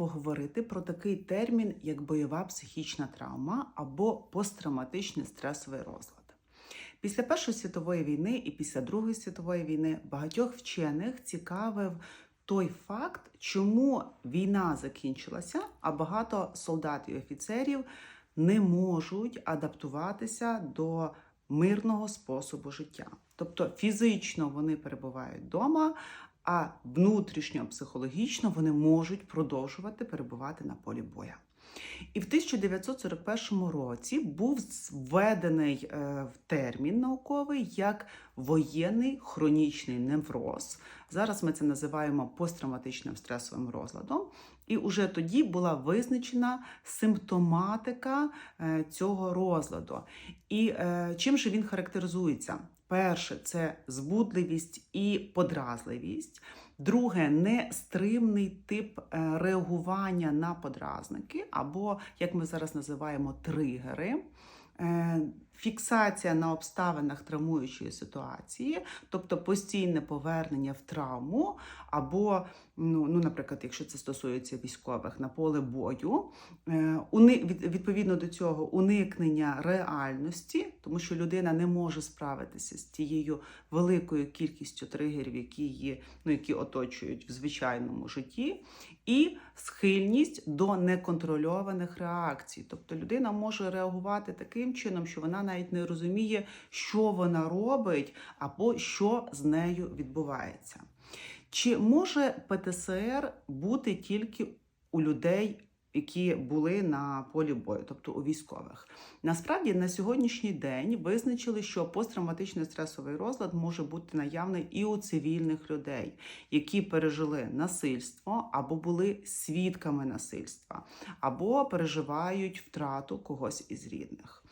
поговорити про такий термін, як бойова психічна травма або посттравматичний стресовий розлад. Після Першої світової війни і після Другої світової війни багатьох вчених цікавив той факт, чому війна закінчилася, а багато солдат і офіцерів не можуть адаптуватися до мирного способу життя. Тобто фізично вони перебувають вдома, а внутрішньо психологічно вони можуть продовжувати перебувати на полі боя. І в 1941 році був введений е, термін науковий як воєнний хронічний невроз. Зараз ми це називаємо посттравматичним стресовим розладом. І уже тоді була визначена симптоматика е, цього розладу. І е, чим же він характеризується? Перше це збудливість і подразливість. Друге нестримний тип е, реагування на подразники, або, як ми зараз називаємо, тригери. Фіксація на обставинах травмуючої ситуації, тобто постійне повернення в травму, або, ну, ну, наприклад, якщо це стосується військових на поле бою, е, відповідно до цього уникнення реальності, тому що людина не може справитися з тією великою кількістю тригерів, які її, ну, які оточують в звичайному житті, і схильність до неконтрольованих реакцій. Тобто людина може реагувати таким чином, що вона навіть не розуміє, що вона робить, або що з нею відбувається. Чи може ПТСР бути тільки у людей, які були на полі бою, тобто у військових? Насправді на сьогоднішній день визначили, що посттравматичний стресовий розлад може бути наявний і у цивільних людей, які пережили насильство або були свідками насильства, або переживають втрату когось із рідних.